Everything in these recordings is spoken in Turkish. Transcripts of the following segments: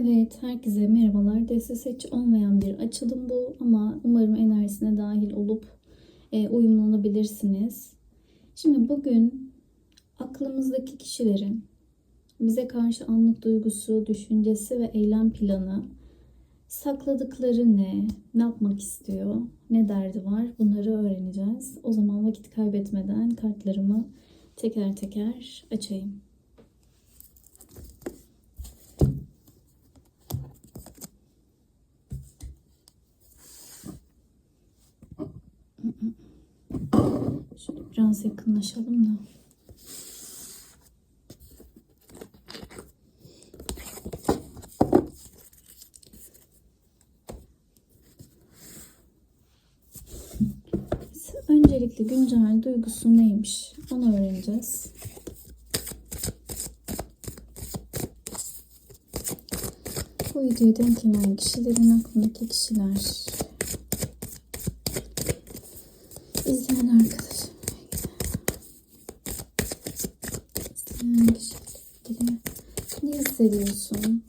Evet, herkese merhabalar. Destesi hiç olmayan bir açılım bu ama umarım enerjisine dahil olup e, uyumlanabilirsiniz. Şimdi bugün aklımızdaki kişilerin bize karşı anlık duygusu, düşüncesi ve eylem planı, sakladıkları ne, ne yapmak istiyor, ne derdi var bunları öğreneceğiz. O zaman vakit kaybetmeden kartlarımı teker teker açayım. Şöyle biraz yakınlaşalım da. Öncelikle güncel duygusu neymiş? Onu öğreneceğiz. Bu videoyu denk gelen kişilerin aklındaki kişiler. İzleyen arkadaş. İzleyen kişiyle ilgili ne hissediyorsun?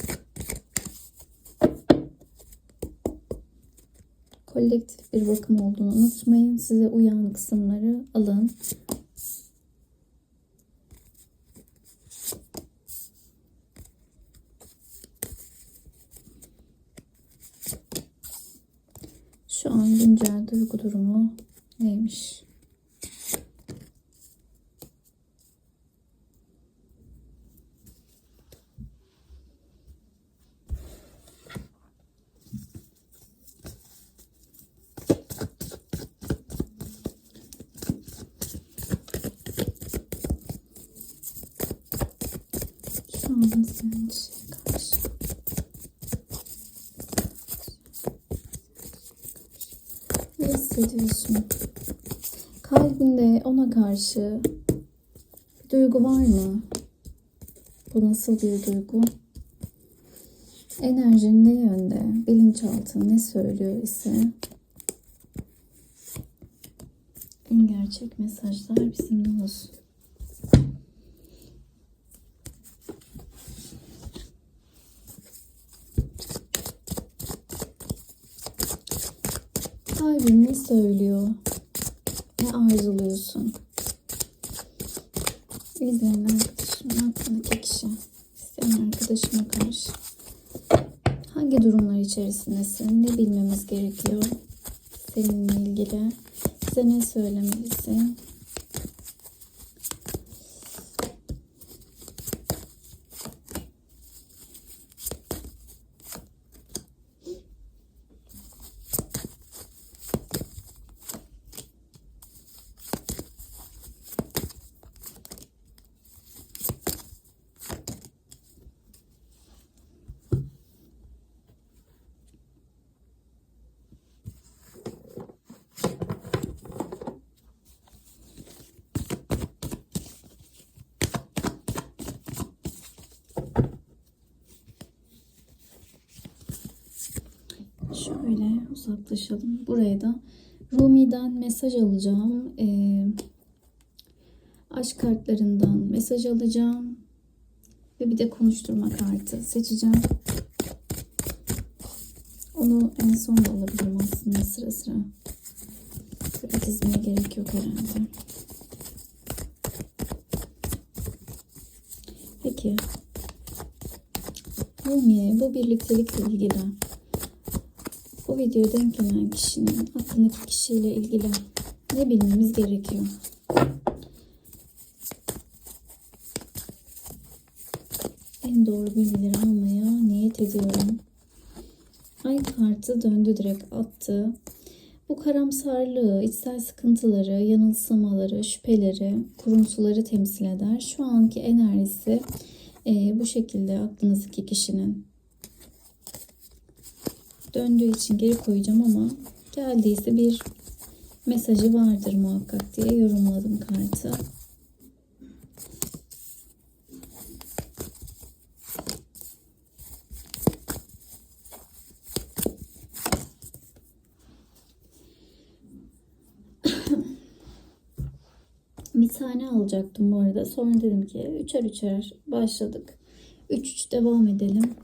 kolektif bir bakım olduğunu unutmayın. Size uyan kısımları alın. Şu an güncel duygu durumu neymiş? Şu an senin şeye karşı. Ne hissediyorsun? Kalbinde ona karşı bir duygu var mı? Bu nasıl bir duygu? Enerjin ne yönde? Bilinçaltın ne söylüyor ise en gerçek mesajlar bizimle olsun. Kalbin ne söylüyor? Ne arzuluyorsun? İzleyen arkadaşımın aklındaki kişi, isteyen arkadaşıma karşı hangi durumlar içerisindesin? Ne bilmemiz gerekiyor? Seninle ilgili size ne söylemelisin? Şöyle uzaklaşalım. Buraya da Rumi'den mesaj alacağım. Ee, aşk kartlarından mesaj alacağım. Ve bir de konuşturma kartı seçeceğim. Onu en son da alabilirim aslında sıra sıra. Böyle dizmeye gerek yok herhalde. Peki. Rumi bu birliktelikle ilgili bu videoya gelen kişinin aklındaki kişiyle ilgili ne bilmemiz gerekiyor? En doğru bilgileri almaya niyet ediyorum. Ay kartı döndü direkt attı. Bu karamsarlığı, içsel sıkıntıları, yanılsamaları, şüpheleri, kuruntuları temsil eder. Şu anki enerjisi e, bu şekilde aklınızdaki kişinin döndüğü için geri koyacağım ama geldiyse bir mesajı vardır muhakkak diye yorumladım kartı. Bir tane alacaktım bu arada. Sonra dedim ki üçer üçer başladık. 3 3 devam edelim.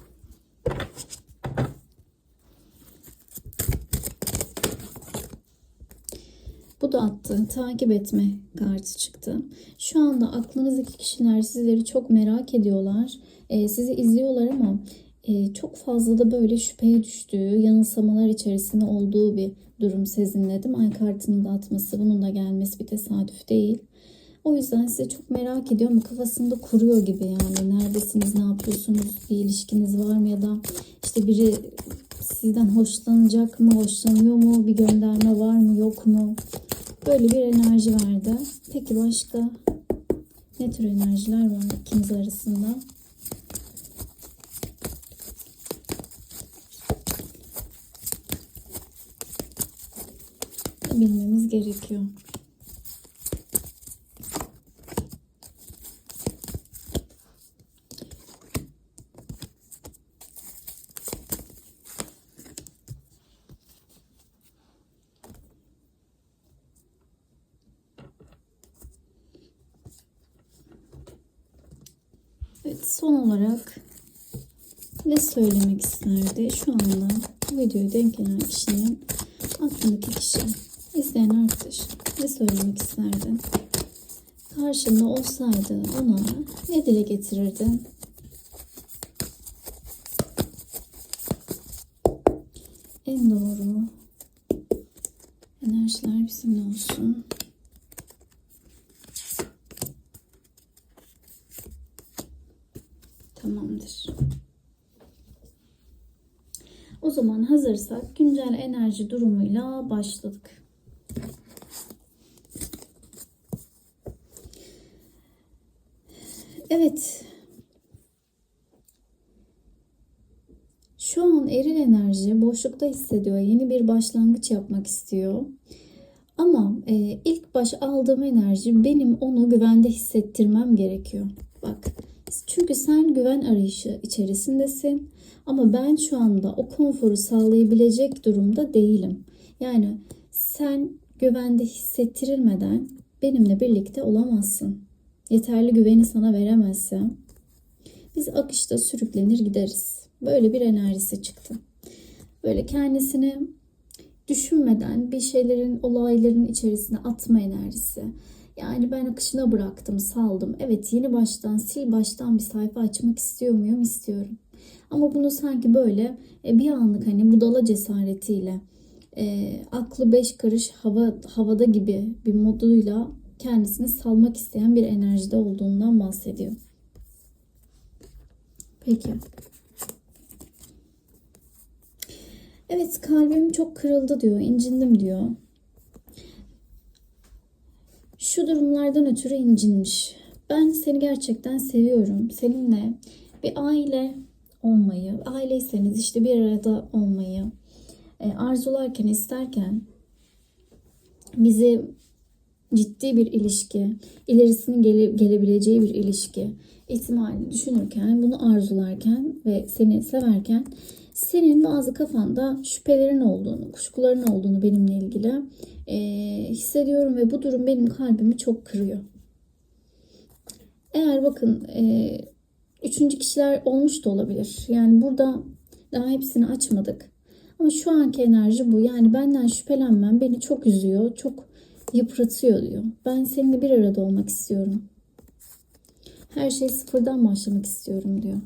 Attı. Takip etme kartı çıktı. Şu anda aklınızdaki kişiler sizleri çok merak ediyorlar. Ee, sizi izliyorlar ama e, çok fazla da böyle şüpheye düştüğü, yanılsamalar içerisinde olduğu bir durum sezinledim. Ay kartının da atması, bunun da gelmesi bir tesadüf değil. O yüzden size çok merak ediyorum. Kafasında kuruyor gibi yani. Neredesiniz, ne yapıyorsunuz, bir ilişkiniz var mı ya da işte biri sizden hoşlanacak mı, hoşlanıyor mu, bir gönderme var mı, yok mu? Böyle bir enerji verdi. Peki başka ne tür enerjiler var ikiniz arasında? Bilmemiz gerekiyor. Evet, son olarak ne söylemek isterdi? Şu anda bu videoyu denk gelen kişinin aklındaki kişi, izleyen arkadaş ne söylemek isterdin? Karşında olsaydı ona ne dile getirirdin? En doğru enerjiler bizimle olsun. Tamamdır. O hazırsak güncel enerji durumuyla başladık. Evet. Şu an eril enerji boşlukta hissediyor. Yeni bir başlangıç yapmak istiyor. Ama e, ilk baş aldığım enerji benim onu güvende hissettirmem gerekiyor. Bak çünkü sen güven arayışı içerisindesin. Ama ben şu anda o konforu sağlayabilecek durumda değilim. Yani sen güvende hissettirilmeden benimle birlikte olamazsın. Yeterli güveni sana veremezsem biz akışta sürüklenir gideriz. Böyle bir enerjisi çıktı. Böyle kendisini düşünmeden bir şeylerin, olayların içerisine atma enerjisi. Yani ben akışına bıraktım, saldım. Evet yeni baştan, sil baştan bir sayfa açmak istiyor muyum? İstiyorum. Ama bunu sanki böyle e, bir anlık hani budala cesaretiyle e, aklı beş karış hava havada gibi bir moduyla kendisini salmak isteyen bir enerjide olduğundan bahsediyor. Peki. Evet kalbim çok kırıldı diyor, incindim diyor. Şu durumlardan ötürü incinmiş. Ben seni gerçekten seviyorum. Seninle bir aile olmayı, aileyseniz işte bir arada olmayı e, arzularken, isterken bizi ciddi bir ilişki, ilerisinin gele, gelebileceği bir ilişki ihtimalini düşünürken, bunu arzularken ve seni severken senin bazı kafanda şüphelerin olduğunu, kuşkuların olduğunu benimle ilgili e, hissediyorum ve bu durum benim kalbimi çok kırıyor. Eğer bakın e, üçüncü kişiler olmuş da olabilir. Yani burada daha hepsini açmadık. Ama şu anki enerji bu. Yani benden şüphelenmem beni çok üzüyor, çok yıpratıyor diyor. Ben seninle bir arada olmak istiyorum. Her şey sıfırdan başlamak istiyorum diyor.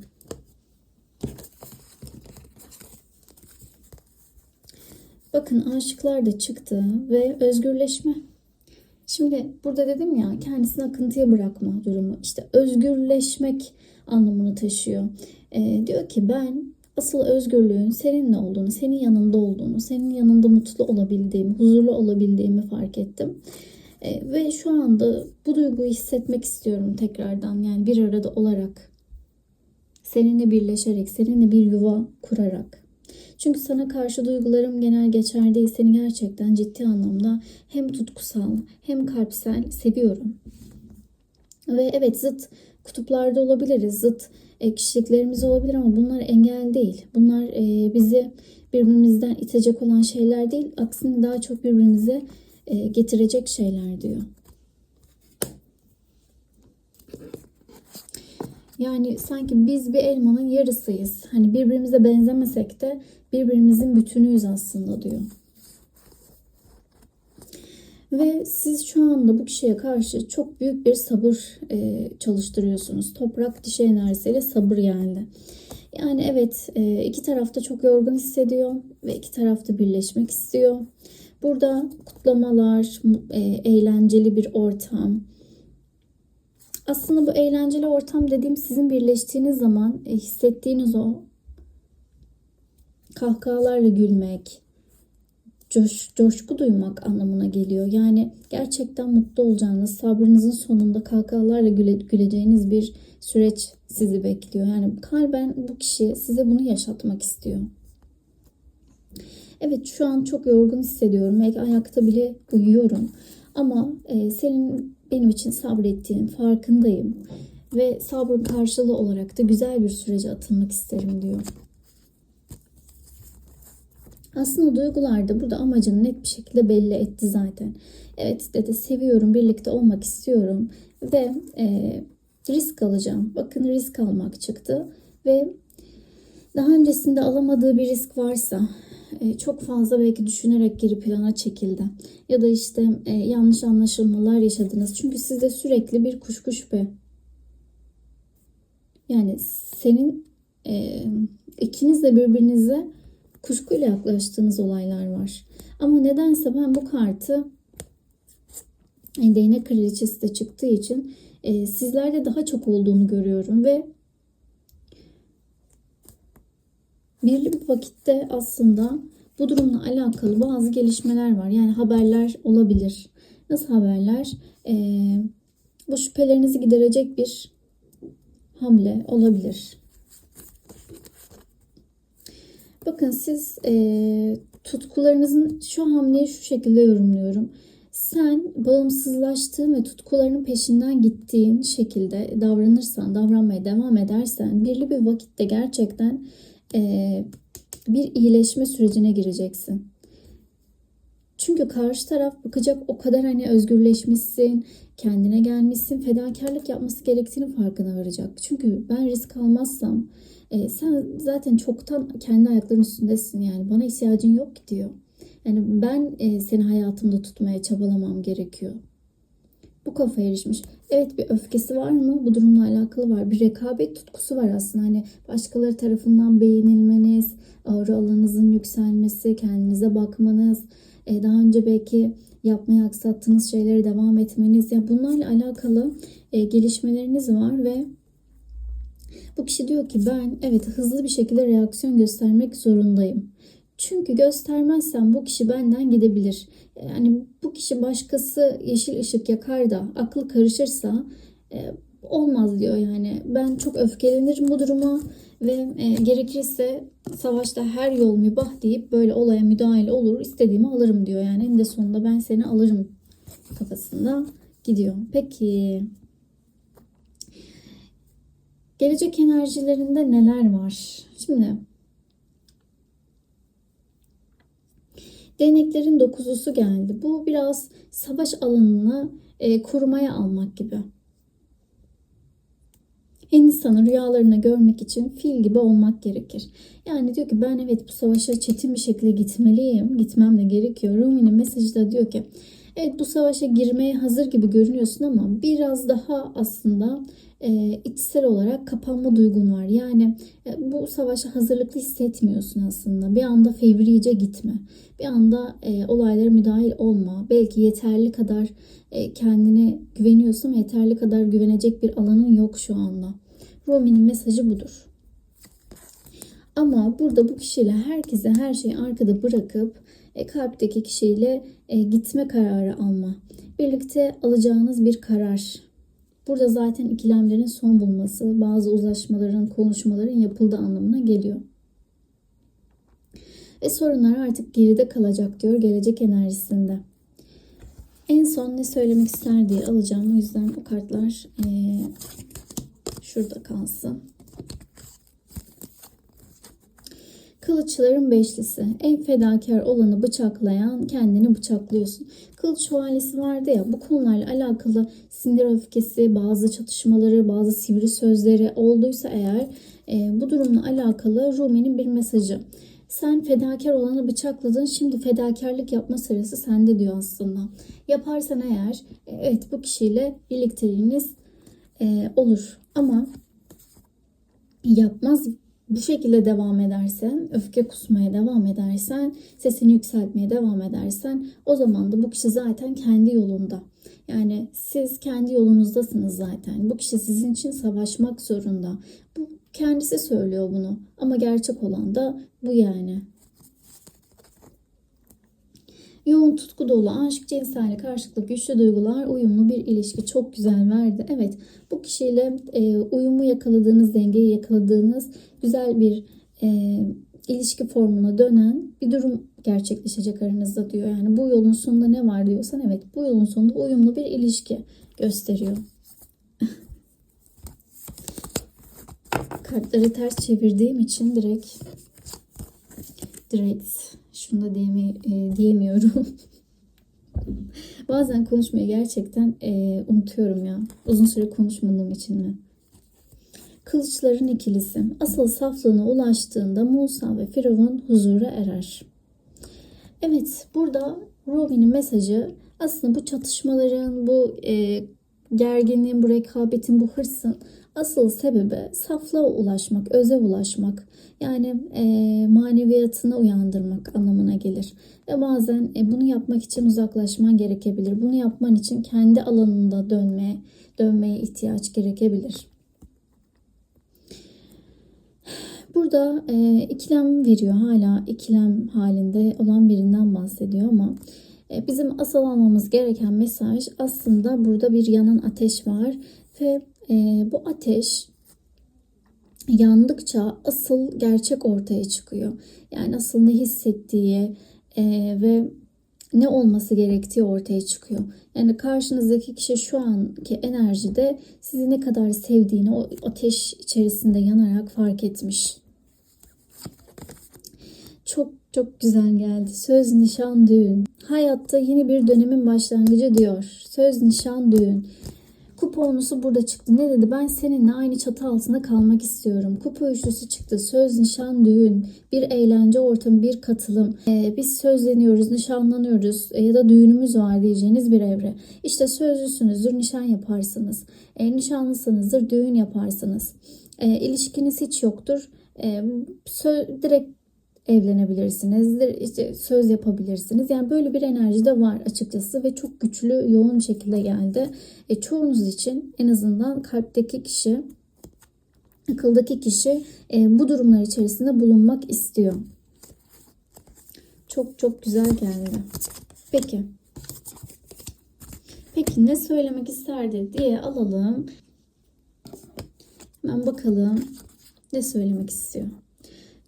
Bakın aşıklar da çıktı ve özgürleşme. Şimdi burada dedim ya kendisini akıntıya bırakma durumu. İşte özgürleşmek anlamını taşıyor. Ee, diyor ki ben asıl özgürlüğün seninle olduğunu, senin yanında olduğunu, senin yanında mutlu olabildiğimi, huzurlu olabildiğimi fark ettim. Ee, ve şu anda bu duyguyu hissetmek istiyorum tekrardan. Yani bir arada olarak, seninle birleşerek, seninle bir yuva kurarak. Çünkü sana karşı duygularım genel geçer değil. Seni gerçekten ciddi anlamda hem tutkusal hem kalpsel seviyorum. Ve evet zıt kutuplarda olabiliriz. Zıt e, kişiliklerimiz olabilir ama bunlar engel değil. Bunlar e, bizi birbirimizden itecek olan şeyler değil. Aksine daha çok birbirimize e, getirecek şeyler diyor. Yani sanki biz bir elmanın yarısıyız. Hani birbirimize benzemesek de birbirimizin bütünüyüz aslında diyor. Ve siz şu anda bu kişiye karşı çok büyük bir sabır e, çalıştırıyorsunuz. Toprak dişi enerjisiyle sabır geldi. Yani evet e, iki tarafta çok yorgun hissediyor ve iki tarafta birleşmek istiyor. Burada kutlamalar, e, eğlenceli bir ortam. Aslında bu eğlenceli ortam dediğim sizin birleştiğiniz zaman e, hissettiğiniz o kahkahalarla gülmek, coş, coşku duymak anlamına geliyor. Yani gerçekten mutlu olacağınız, sabrınızın sonunda kahkahalarla güle, güleceğiniz bir süreç sizi bekliyor. Yani kalben bu kişi size bunu yaşatmak istiyor. Evet şu an çok yorgun hissediyorum. Belki ayakta bile uyuyorum. Ama e, senin benim için sabrettiğinin farkındayım. Ve sabrın karşılığı olarak da güzel bir sürece atılmak isterim diyor. Aslında duygular da burada amacını net bir şekilde belli etti zaten. Evet dedi seviyorum, birlikte olmak istiyorum ve e, risk alacağım. Bakın risk almak çıktı ve daha öncesinde alamadığı bir risk varsa çok fazla belki düşünerek geri plana çekildi. Ya da işte e, yanlış anlaşılmalar yaşadınız. Çünkü sizde sürekli bir kuşku şüphe. Yani senin e, ikiniz de birbirinize kuşkuyla yaklaştığınız olaylar var. Ama nedense ben bu kartı e, değnek kraliçesi de çıktığı için e, sizlerde daha çok olduğunu görüyorum ve birli bir vakitte aslında bu durumla alakalı bazı gelişmeler var. Yani haberler olabilir. Nasıl haberler? Ee, bu şüphelerinizi giderecek bir hamle olabilir. Bakın siz e, tutkularınızın şu hamleyi şu şekilde yorumluyorum. Sen bağımsızlaştığın ve tutkularının peşinden gittiğin şekilde davranırsan, davranmaya devam edersen birli bir vakitte gerçekten e, bir iyileşme sürecine gireceksin. Çünkü karşı taraf bakacak o kadar hani özgürleşmişsin, kendine gelmişsin, fedakarlık yapması gerektiğini farkına varacak. Çünkü ben risk almazsam e, sen zaten çoktan kendi ayaklarının üstündesin yani bana ihtiyacın yok diyor. Yani ben e, seni hayatımda tutmaya çabalamam gerekiyor. Bu kafaya erişmiş. Evet bir öfkesi var mı? Bu durumla alakalı var. Bir rekabet tutkusu var aslında. Hani başkaları tarafından beğenilmeniz, aura alanınızın yükselmesi, kendinize bakmanız, e, daha önce belki yapmaya aksattığınız şeylere devam etmeniz. Ya bunlarla alakalı e, gelişmeleriniz var ve bu kişi diyor ki ben evet hızlı bir şekilde reaksiyon göstermek zorundayım. Çünkü göstermezsem bu kişi benden gidebilir. Yani bu kişi başkası yeşil ışık yakar da aklı karışırsa e, olmaz diyor yani. Ben çok öfkelenirim bu duruma ve e, gerekirse savaşta her yol mübah deyip böyle olaya müdahale olur istediğimi alırım diyor. Yani en de sonunda ben seni alırım kafasında gidiyor. Peki gelecek enerjilerinde neler var? Şimdi Değneklerin dokuzusu geldi. Bu biraz savaş alanını e, korumaya almak gibi. Hindistan'ı rüyalarını görmek için fil gibi olmak gerekir. Yani diyor ki ben evet bu savaşa çetin bir şekilde gitmeliyim. Gitmem de gerekiyor. Rumi'nin mesajı da diyor ki evet bu savaşa girmeye hazır gibi görünüyorsun ama biraz daha aslında e, içsel olarak kapanma duygun var. Yani e, bu savaşa hazırlıklı hissetmiyorsun aslında. Bir anda fevrice gitme. Bir anda e, olaylara müdahil olma. Belki yeterli kadar e, kendine güveniyorsun yeterli kadar güvenecek bir alanın yok şu anda. Rumi'nin mesajı budur. Ama burada bu kişiyle herkese her şeyi arkada bırakıp e, kalpteki kişiyle e, gitme kararı alma. Birlikte alacağınız bir karar Burada zaten ikilemlerin son bulması, bazı uzlaşmaların, konuşmaların yapıldığı anlamına geliyor. Ve sorunlar artık geride kalacak diyor gelecek enerjisinde. En son ne söylemek ister diye alacağım. O yüzden o kartlar ee, şurada kalsın. Kılıçların beşlisi. En fedakar olanı bıçaklayan kendini bıçaklıyorsun. Kılıç şövalyesi vardı ya bu konularla alakalı sinir öfkesi, bazı çatışmaları, bazı sivri sözleri olduysa eğer e, bu durumla alakalı Rumi'nin bir mesajı. Sen fedakar olanı bıçakladın. Şimdi fedakarlık yapma sırası sende diyor aslında. Yaparsan eğer e, evet bu kişiyle birlikteliğiniz e, olur. Ama yapmaz bu şekilde devam edersen, öfke kusmaya devam edersen, sesini yükseltmeye devam edersen o zaman da bu kişi zaten kendi yolunda. Yani siz kendi yolunuzdasınız zaten. Bu kişi sizin için savaşmak zorunda. Bu kendisi söylüyor bunu ama gerçek olan da bu yani. Yoğun tutku dolu aşk, cinsellik, karşılıklı güçlü duygular, uyumlu bir ilişki. Çok güzel verdi. Evet bu kişiyle e, uyumu yakaladığınız, dengeyi yakaladığınız güzel bir e, ilişki formuna dönen bir durum gerçekleşecek aranızda diyor. Yani bu yolun sonunda ne var diyorsan evet bu yolun sonunda uyumlu bir ilişki gösteriyor. Kartları ters çevirdiğim için direkt direkt şunu da diyemi, e, diyemiyorum. Bazen konuşmayı gerçekten e, unutuyorum ya. Uzun süre konuşmadığım için mi? Kılıçların ikilisi. Asıl saflığına ulaştığında Musa ve Firavun huzura erer. Evet burada Rumi'nin mesajı aslında bu çatışmaların, bu e, gerginliğin, bu rekabetin, bu hırsın asıl sebebi saflığa ulaşmak, öze ulaşmak. Yani e, maneviyatını uyandırmak anlamına gelir. Ve bazen e, bunu yapmak için uzaklaşman gerekebilir. Bunu yapman için kendi alanında dönmeye, dönmeye ihtiyaç gerekebilir. Burada e, ikilem veriyor. Hala ikilem halinde olan birinden bahsediyor ama e, bizim asıl almamız gereken mesaj aslında burada bir yanan ateş var ve e, bu ateş yandıkça asıl gerçek ortaya çıkıyor. Yani asıl ne hissettiği e, ve ne olması gerektiği ortaya çıkıyor. Yani karşınızdaki kişi şu anki enerjide sizi ne kadar sevdiğini o ateş içerisinde yanarak fark etmiş. Çok çok güzel geldi. Söz, nişan, düğün. Hayatta yeni bir dönemin başlangıcı diyor. Söz, nişan, düğün. Kuponusu burada çıktı. Ne dedi? Ben seninle aynı çatı altında kalmak istiyorum. Kupa üçlüsü çıktı. Söz, nişan, düğün. Bir eğlence ortamı, bir katılım. Ee, biz sözleniyoruz, nişanlanıyoruz e, ya da düğünümüz var diyeceğiniz bir evre. İşte sözlüsünüzdür, nişan yaparsınız. E, nişanlısınızdır, düğün yaparsınız. E, ilişkiniz hiç yoktur. E, direkt evlenebilirsiniz, işte söz yapabilirsiniz. Yani böyle bir enerji de var açıkçası ve çok güçlü, yoğun şekilde geldi. E, çoğunuz için en azından kalpteki kişi, akıldaki kişi e, bu durumlar içerisinde bulunmak istiyor. Çok çok güzel geldi. Peki. Peki ne söylemek isterdi diye alalım. Hemen bakalım ne söylemek istiyor.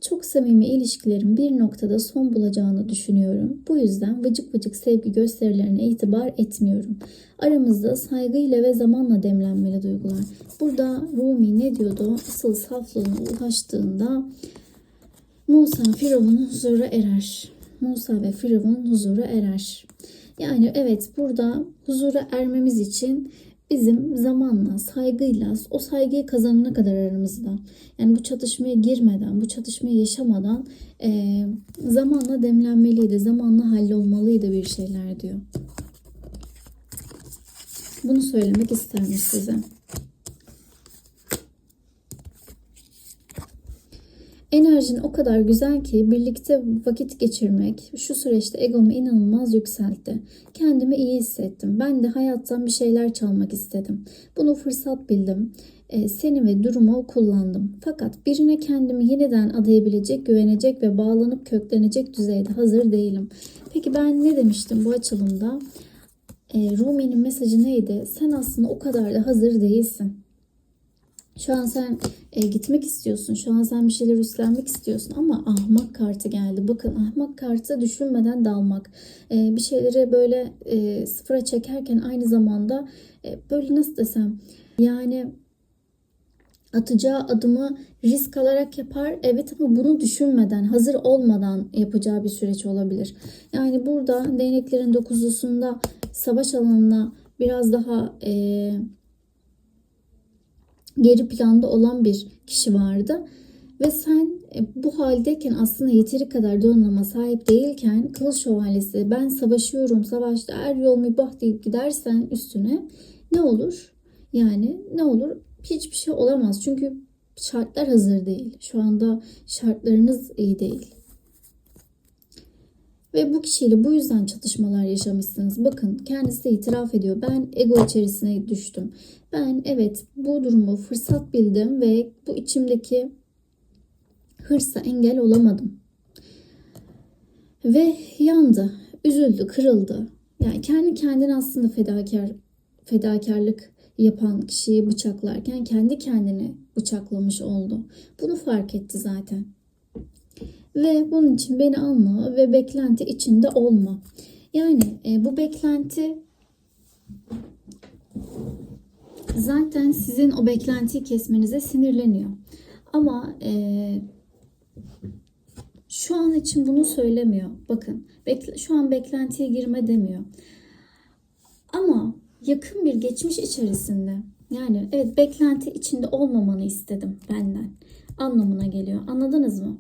Çok samimi ilişkilerin bir noktada son bulacağını düşünüyorum. Bu yüzden vıcık vıcık sevgi gösterilerine itibar etmiyorum. Aramızda saygıyla ve zamanla demlenmeli duygular. Burada Rumi ne diyordu? Asıl saflığına ulaştığında Musa Firavun huzura erer. Musa ve Firavun huzura erer. Yani evet burada huzura ermemiz için bizim zamanla, saygıyla, o saygıyı kazanana kadar aramızda. Yani bu çatışmaya girmeden, bu çatışmayı yaşamadan e, zamanla demlenmeliydi, zamanla hallolmalıydı bir şeyler diyor. Bunu söylemek istermiş size. Enerjin o kadar güzel ki birlikte vakit geçirmek şu süreçte egomu inanılmaz yükseltti. Kendimi iyi hissettim. Ben de hayattan bir şeyler çalmak istedim. Bunu fırsat bildim. Ee, seni ve durumu kullandım. Fakat birine kendimi yeniden adayabilecek, güvenecek ve bağlanıp köklenecek düzeyde hazır değilim. Peki ben ne demiştim bu açılımda? Ee, Rumi'nin mesajı neydi? Sen aslında o kadar da hazır değilsin. Şu an sen e, gitmek istiyorsun. Şu an sen bir şeyler üstlenmek istiyorsun ama ahmak kartı geldi. Bakın ahmak kartı düşünmeden dalmak. E, bir şeyleri böyle e, sıfıra çekerken aynı zamanda e, böyle nasıl desem yani atacağı adımı risk alarak yapar. Evet ama bunu düşünmeden, hazır olmadan yapacağı bir süreç olabilir. Yani burada değneklerin dokuzlusunda savaş alanına biraz daha e, geri planda olan bir kişi vardı. Ve sen e, bu haldeyken aslında yeteri kadar donanıma sahip değilken kılıç şövalyesi ben savaşıyorum savaşta er yol mübah deyip gidersen üstüne ne olur? Yani ne olur? Hiçbir şey olamaz. Çünkü şartlar hazır değil. Şu anda şartlarınız iyi değil. Ve bu kişiyle bu yüzden çatışmalar yaşamışsınız. Bakın kendisi de itiraf ediyor. Ben ego içerisine düştüm. Ben evet bu durumu fırsat bildim ve bu içimdeki hırsa engel olamadım. Ve yandı, üzüldü, kırıldı. Yani kendi kendine aslında fedakar fedakarlık yapan kişiyi bıçaklarken kendi kendini bıçaklamış oldu. Bunu fark etti zaten. Ve bunun için beni alma ve beklenti içinde olma. Yani e, bu beklenti zaten sizin o beklentiyi kesmenize sinirleniyor. Ama e, şu an için bunu söylemiyor. Bakın bekle, şu an beklentiye girme demiyor. Ama yakın bir geçmiş içerisinde yani evet beklenti içinde olmamanı istedim benden anlamına geliyor. Anladınız mı?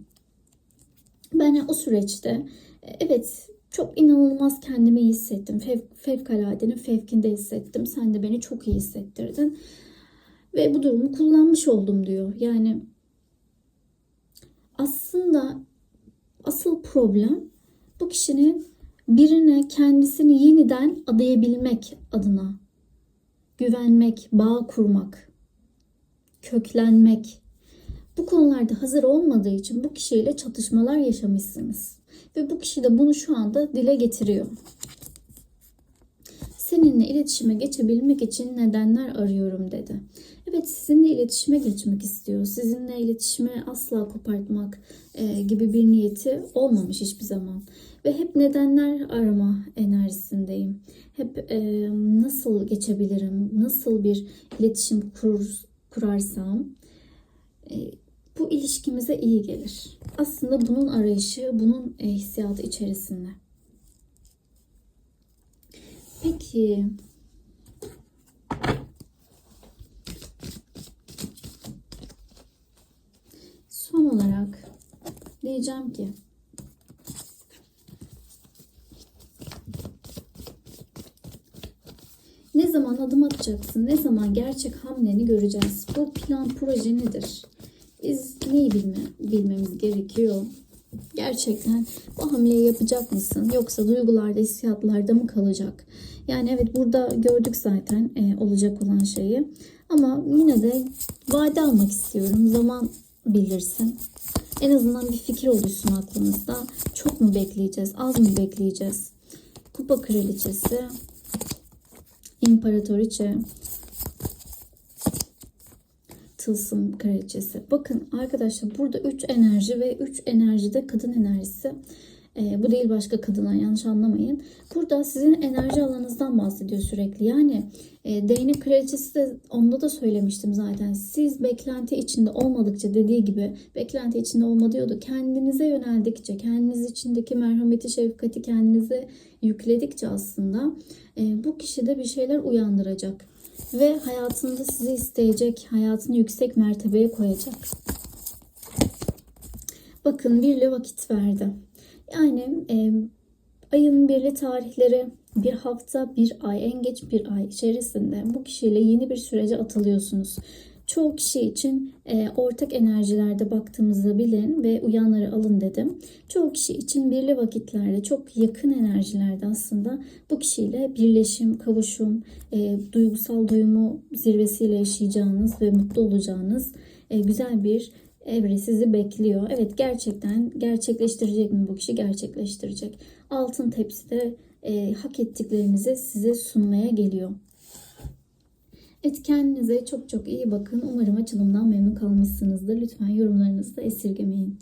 Ben o süreçte e, evet çok inanılmaz kendimi iyi hissettim. Fev, fevkaladenin fevkinde hissettim. Sen de beni çok iyi hissettirdin. Ve bu durumu kullanmış oldum diyor. Yani aslında asıl problem bu kişinin birine kendisini yeniden adayabilmek adına güvenmek, bağ kurmak, köklenmek, bu konularda hazır olmadığı için bu kişiyle çatışmalar yaşamışsınız. Ve bu kişi de bunu şu anda dile getiriyor. Seninle iletişime geçebilmek için nedenler arıyorum dedi. Evet sizinle iletişime geçmek istiyor. Sizinle iletişime asla kopartmak e, gibi bir niyeti olmamış hiçbir zaman. Ve hep nedenler arama enerjisindeyim. Hep e, nasıl geçebilirim, nasıl bir iletişim kur, kurarsam e, bu ilişkimize iyi gelir. Aslında bunun arayışı, bunun e, hissiyatı içerisinde. Peki. Son olarak diyeceğim ki ne zaman adım atacaksın, ne zaman gerçek hamleni göreceğiz. Bu plan proje nedir? Biz neyi bilme, bilmemiz gerekiyor? Gerçekten bu hamleyi yapacak mısın? Yoksa duygularda, hissiyatlarda mı kalacak? Yani evet burada gördük zaten e, olacak olan şeyi. Ama yine de vade almak istiyorum. Zaman bilirsin. En azından bir fikir oluşsun aklınızda. Çok mu bekleyeceğiz? Az mı bekleyeceğiz? Kupa kraliçesi. İmparatoriçe tılsım kraliçesi. Bakın arkadaşlar burada 3 enerji ve 3 enerjide kadın enerjisi. E, bu değil başka kadına yanlış anlamayın. Burada sizin enerji alanınızdan bahsediyor sürekli. Yani e, değnek kraliçesi de onda da söylemiştim zaten. Siz beklenti içinde olmadıkça dediği gibi beklenti içinde olma diyordu. Kendinize yöneldikçe, kendiniz içindeki merhameti, şefkati kendinize yükledikçe aslında e, bu kişide bir şeyler uyandıracak ve hayatında sizi isteyecek, hayatını yüksek mertebeye koyacak. Bakın birli vakit verdi. Yani e, ayın birli tarihleri bir hafta, bir ay, en geç bir ay içerisinde bu kişiyle yeni bir sürece atılıyorsunuz. Çoğu kişi için e, ortak enerjilerde baktığımızda bilin ve uyanları alın dedim. Çoğu kişi için birli vakitlerde çok yakın enerjilerde aslında bu kişiyle birleşim, kavuşum, e, duygusal duyumu zirvesiyle yaşayacağınız ve mutlu olacağınız e, güzel bir evre sizi bekliyor. Evet gerçekten gerçekleştirecek mi bu kişi? Gerçekleştirecek. Altın tepside e, hak ettiklerinizi size sunmaya geliyor. Evet kendinize çok çok iyi bakın. Umarım açılımdan memnun kalmışsınızdır. Lütfen yorumlarınızı da esirgemeyin.